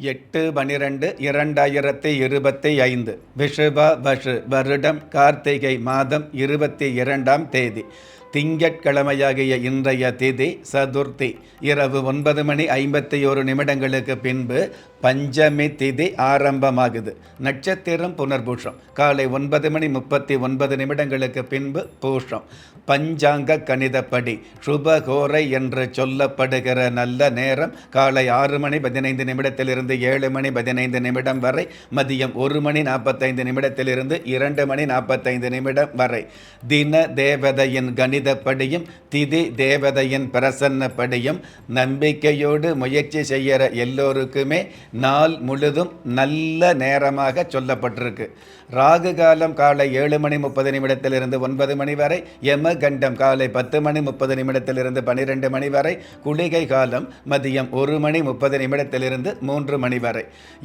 எட்டு பனிரெண்டு இரண்டாயிரத்தி இருபத்தி ஐந்து. விஷுவ வஷு வருடம் கார்த்திகை மாதம் இருபத்தி இரண்டாம் தேதி. திங்கட்கிழமையாகிய இன்றைய திதி சதுர்த்தி. இரவு ஒன்பது மணி ஐம்பத்தி ஒரு நிமிடங்களுக்கு பின்பு பஞ்சமி திதி ஆரம்பமாகுது. நட்சத்திரம் புனர்பூஷம். காலை ஒன்பது மணி முப்பத்தி ஒன்பது நிமிடங்களுக்கு பின்பு பூஷம். பஞ்சாங்க கணிதப்படி சுபகோரை என்று சொல்லப்படுகிற நல்ல நேரம் காலை ஆறு மணி பதினைந்து நிமிடத்திலிருந்து ஏழு மணி பதினைந்து நிமிடம் வரை மதியம் ஒரு மணி நாற்பத்தைந்து நிமிடத்திலிருந்து இரண்டு மணி நாற்பத்தைந்து நிமிடம் வரை. தின தேவதையின் கணிதப்படியும் திதி தேவதையின் பிரசன்னப்படியும் நம்பிக்கையோடு முயற்சி செய்கிற எல்லோருக்குமே நாள் முழுதும் நல்ல நேரமாக சொல்லப்பட்டிருக்கு. ராகு காலம் காலை ஏழு மணி முப்பது நிமிடத்திலிருந்து ஒன்பது மணி வரை யம கண்டம் காலை பத்து மணி முப்பது நிமிடத்திலிருந்து பனிரெண்டு மணி வரை குளிகை காலம் மதியம் ஒரு மணி முப்பது நிமிடத்திலிருந்து மூன்று மணி வரை.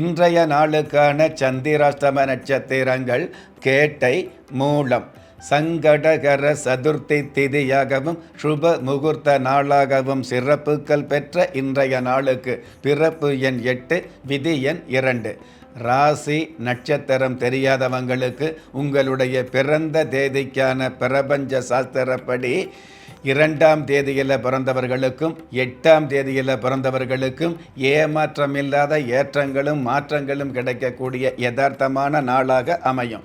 இன்றைய நாளுக்கான சந்திராஷ்டம நட்சத்திரங்கள் கேட்டை மூலம். சங்கடகர சதுர்த்தி திதியாகவும் சுப முகூர்த்த நாளாகவும் சிறப்புகள் பெற்ற இன்றைய நாளுக்கு பிறப்பு எண் எட்டு விதி எண் இரண்டு. ராசி நட்சத்திரம் தெரியாதவங்களுக்கு உங்களுடைய பிறந்த தேதிக்கான பிரபஞ்ச சாஸ்திரப்படி இரண்டாம் தேதியில் பிறந்தவர்களுக்கும் எட்டாம் தேதியில் பிறந்தவர்களுக்கும் ஏமாற்றமில்லாத ஏற்றங்களும் மாற்றங்களும் கிடைக்கக்கூடிய யதார்த்தமான நாளாக அமையும்.